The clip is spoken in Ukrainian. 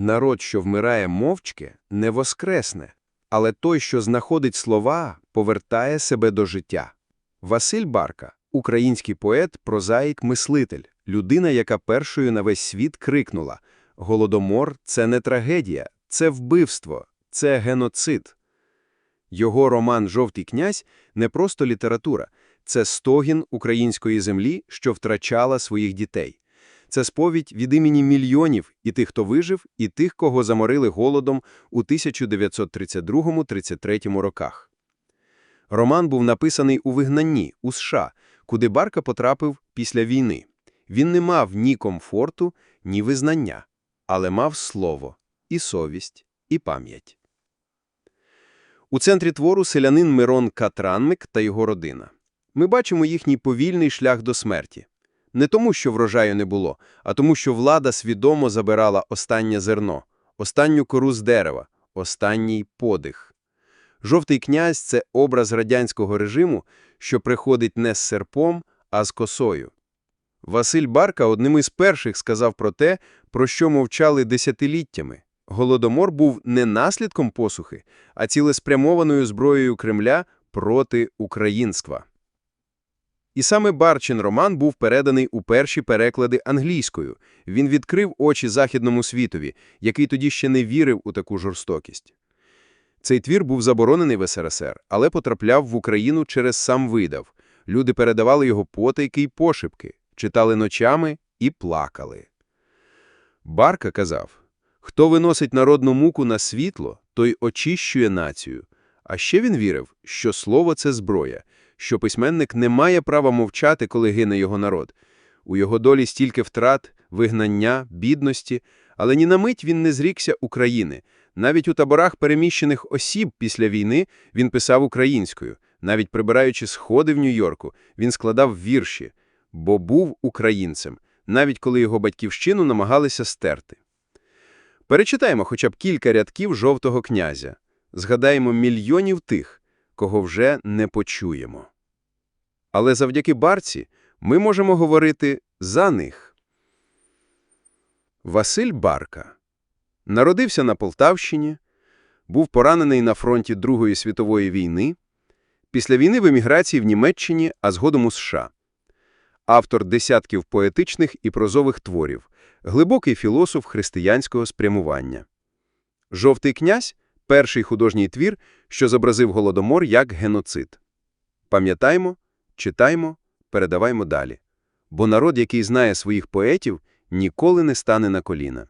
Народ, що вмирає мовчки, не воскресне, але той, що знаходить слова, повертає себе до життя. Василь Барка – український поет, прозаїк, мислитель, людина, яка першою на весь світ крикнула «Голодомор – це не трагедія, це вбивство, це геноцид». Його роман «Жовтий князь» не просто література, це стогін української землі, що втрачала своїх дітей. Це сповідь від імені мільйонів і тих, хто вижив, і тих, кого заморили голодом у 1932-33 роках. Роман був написаний у вигнанні, у США, куди Барка потрапив після війни. Він не мав ні комфорту, ні визнання, але мав слово, і совість, і пам'ять. У центрі твору селянин Мирон Катранник та його родина. Ми бачимо їхній повільний шлях до смерті. Не тому, що врожаю не було, а тому, що влада свідомо забирала останнє зерно, останню кору з дерева, останній подих. Жовтий князь – це образ радянського режиму, що приходить не з серпом, а з косою. Василь Барка одним із перших сказав про те, про що мовчали десятиліттями. Голодомор був не наслідком посухи, а цілеспрямованою зброєю Кремля проти українства. І саме Барчин роман був переданий у перші переклади англійською. Він відкрив очі західному світові, який тоді ще не вірив у таку жорстокість. Цей твір був заборонений в СРСР, але потрапляв в Україну через сам видав. Люди передавали його потайки й пошепки, читали ночами і плакали. Барка казав, хто виносить народну муку на світло, той очищує націю. А ще він вірив, що слово – це зброя, що письменник не має права мовчати, коли гине його народ. У його долі стільки втрат, вигнання, бідності, але ні на мить він не зрікся України. Навіть у таборах переміщених осіб після війни він писав українською. Навіть прибираючи сходи в Нью-Йорку, він складав вірші, бо був українцем, навіть коли його батьківщину намагалися стерти. Перечитаємо хоча б кілька рядків «Жовтого князя». Згадаємо мільйонів тих, кого вже не почуємо. Але завдяки Барці ми можемо говорити за них. Василь Барка народився на Полтавщині, був поранений на фронті Другої світової війни, після війни в еміграції в Німеччині, а згодом у США. Автор десятків поетичних і прозових творів, глибокий філософ християнського спрямування. «Жовтий князь» – перший художній твір, що зобразив Голодомор як геноцид. Пам'ятаймо, читаймо, передаваймо далі. Бо народ, який знає своїх поетів, ніколи не стане на коліна.